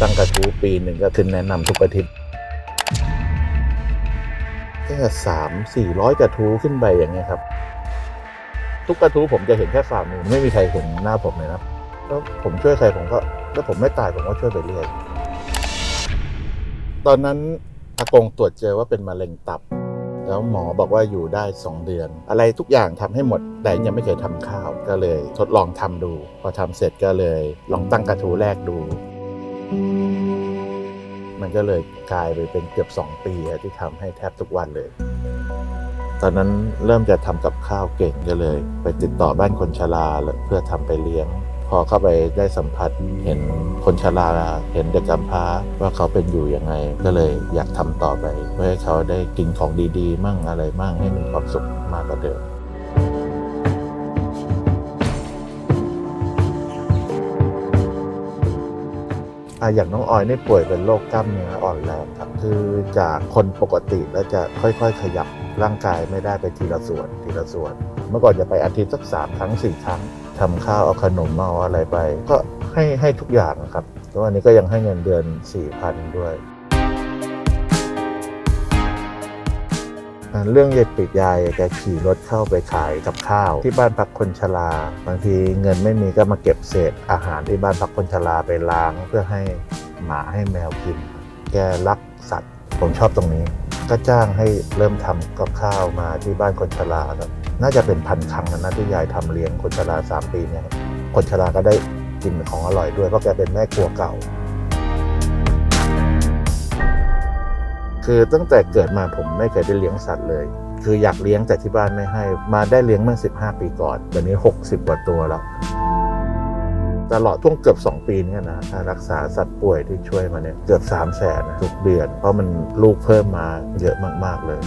ตั้งกระทู้ปีหนึ่งก็ขึ้นแนะนำทุกอาทิตย์แค่สามสี่ร้อยกระทู้ขึ้นไปอย่างเงี้ยครับ ทุกกระทู้ผมจะเห็นแค่ฝ่ามือไม่มีใครเห็นหน้าผมเลยนะแล้วผมช่วยใครผมก็แล้วผมไม่ตายผมก็ช่วยไปเรื่อยตอนนั้นอากงตรวจเจอว่าเป็นมะเร็งตับ แล้วหมอบอกว่าอยู่ได้2เดือน อะไรทุกอย่างทำให้หมด แต่ยังไม่เคยทำข้าวก็เลย ทดลองทำดู พอทำเสร็จก็เลย ลองตั้งกระทู้แรกดู มันก็เลยกลายไปเป็นเกือบ 2 ปีที่ทำให้แทบทุกวันเลย ตอนนั้นเริ่มจะทำกับข้าวเก่งก็เลย ไปติดต่อบ้านคนชราเพื่อทำไปเลี้ยง พอเข้าไปได้สัมผัสเห็นคนชราเห็นเด็กกำพร้าว่าเขาเป็นอยู่ยังไง ก็เลยอยากทำต่อไป เพื่อให้เขาได้กินของดีๆ มั่งอะไรมั่งให้มีความสุขมากกว่าเดิม อะอย่างน้องออยนี่ป่วยเป็นโรคกล้ามเนื้ออ่อนแรงครับคือจากคนปกติแล้วจะค่อยๆ ขยับร่างกายไม่ได้ไปทีละส่วนทีละส่วน เมื่อก่อนจะไปอาทิตย์สักสามครั้งสี่ครั้งทำข้าวเอาขนมเอาอะไรไป ก็ให้ให้ทุกอย่างนะครับแล้ววันนี้ก็ยังให้เงินเดือนสี่พันด้วย เรื่องยายปิดยายแกขี่รถเข้าไปขายกับข้าว ที่บ้านพักคนชรา บางทีเงินไม่มีก็มาเก็บเศษอาหารที่บ้านพักคนชราไปล้างเพื่อให้หมาให้แมวกิน แกรักสัตว์ ผมชอบตรงนี้ ก็จ้างให้เริ่มทำกับข้าวมาที่บ้านคนชราครับน่าจะเป็นพันครั้งนะที่ยายทำเลี้ยงคนชราสามปีเนี่ยครับคนชราก็ได้กินของอร่อยด้วยเพราะแกเป็นแม่ครัวเก่า คือตั้งแต่เกิดมาผมไม่เคยได้เลี้ยงสัตว์เลย คืออยากเลี้ยงแต่ที่บ้านไม่ให้ มาได้เลี้ยงเมื่อ 15 ปีก่อนเดี๋ยวนี้ 60 กว่าตัวแล้ว ตลอดช่วงเกือบ 2 ปีเนี่ยนะรักษาสัตว์ป่วยที่ช่วยมาเนี่ยเกือบ3 0 0แสนทุกเดือน เพราะมันลูกเพิ่มมาเยอะมาก ๆ เลย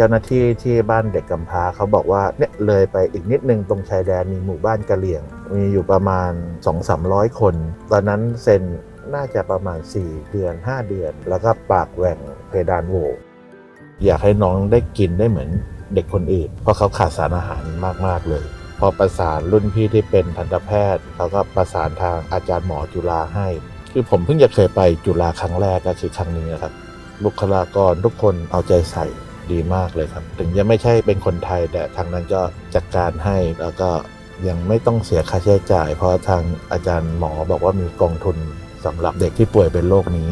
เจ้าหน้าที่ที่บ้านเด็กกำพร้าเขาบอกว่าเนี่ยเลยไปอีกนิดนึงตรงชายแดนมีหมู่บ้านกะเหรี่ยง มีอยู่ประมาณ 2-300 คน ตอนนั้นเซ็นน่าจะประมาณ 4 เดือน 5 เดือน แล้วก็ปากแหว่งเพดานโหวอยากให้น้องได้กินได้เหมือนเด็กคนอื่น เพราะเขาขาดสารอาหารมากๆเลย พอประสานรุ่นพี่ที่เป็นทันตแพทย์เขาก็ประสานทางอาจารย์หมอจุฬาให้ คือผมเพิ่งจะเคยไปจุฬาครั้งแรกก็คือครั้งนี้นะครับบุคลากรทุกคนเอาใจใส่ ดีมากเลยครับ ถึงจะไม่ใช่เป็นคนไทยแต่ทางนั้นก็จัดการให้แล้วก็ยังไม่ต้องเสียค่าใช้จ่าย เพราะทางอาจารย์หมอบอกว่ามีกองทุนสำหรับเด็กที่ป่วยเป็นโรคนี้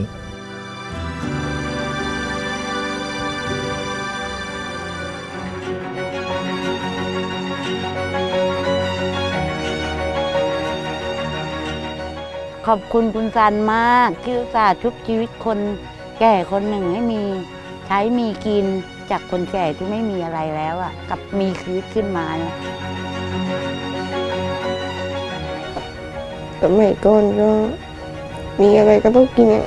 ขอบคุณคุณซันมากที่อุตส่าห์ชุบชีวิตคนแก่คนหนึ่งให้มี ใช้มีกินจากคนแก่ที่ไม่มีอะไรแล้วอะกับมีชีวิตขึ้นมาเนี่ยสมัยก่อนก็มีอะไรก็ต้องกินอย่าง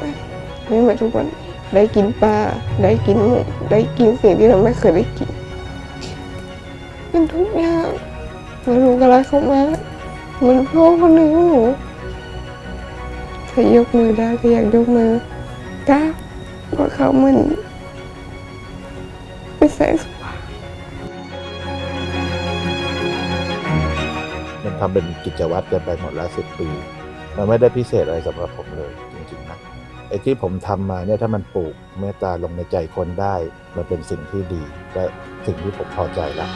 ไม่เหมือนทุกวันได้กินปลาได้กินหมูได้กินสิ่งที่เราไม่เคยได้กินเป็นทุกอย่างมารู้กันรักเขามาเหมือนพ่อคนหนึ่งหนูถ้ายกมือได้ก็อยากยกมือก้าวเพราะเขาเหมันเป็น แสงสว่างมันทำเป็นกิจวัตรกันไปหมดแล้วสิบปี มันไม่ได้พิเศษอะไรสำหรับผมเลยจริงๆนะไอ้ที่ผมทำมาเนี่ยถ้ามันปลูกเมตตาลงในใจคนได้ มันเป็นสิ่งที่ดี และสิ่งที่ผมพอใจละ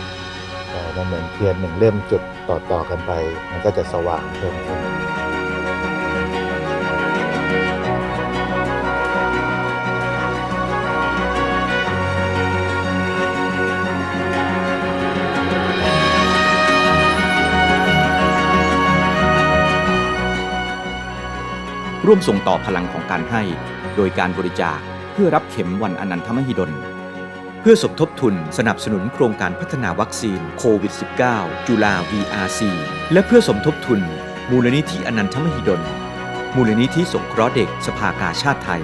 เอ่มันเหมือนเทียนหนึ่งเล่มจุดต่อๆกันไป มันก็จะสว่างเพิ่มขึ้น ร่วมส่งต่อพลังของการให้ โดยการบริจาคเพื่อรับเข็มวันอนันทมหิดล เพื่อสมทบทุนสนับสนุนโครงการพัฒนาวัคซีนโควิด -19 จุฬา VRC และเพื่อสมทบทุน มูลนิธิอนันทมหิดล มูลนิธิสงเคราะห์เด็กสภากาชาติไทย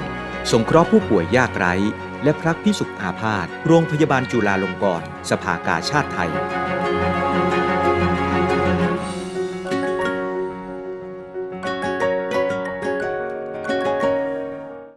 สงเคราะห์ผู้ป่วยยากไร้ และพระพิสุขอาพาธโรงพยาบาลจุฬาลงกรณ์สภากาชาติไทย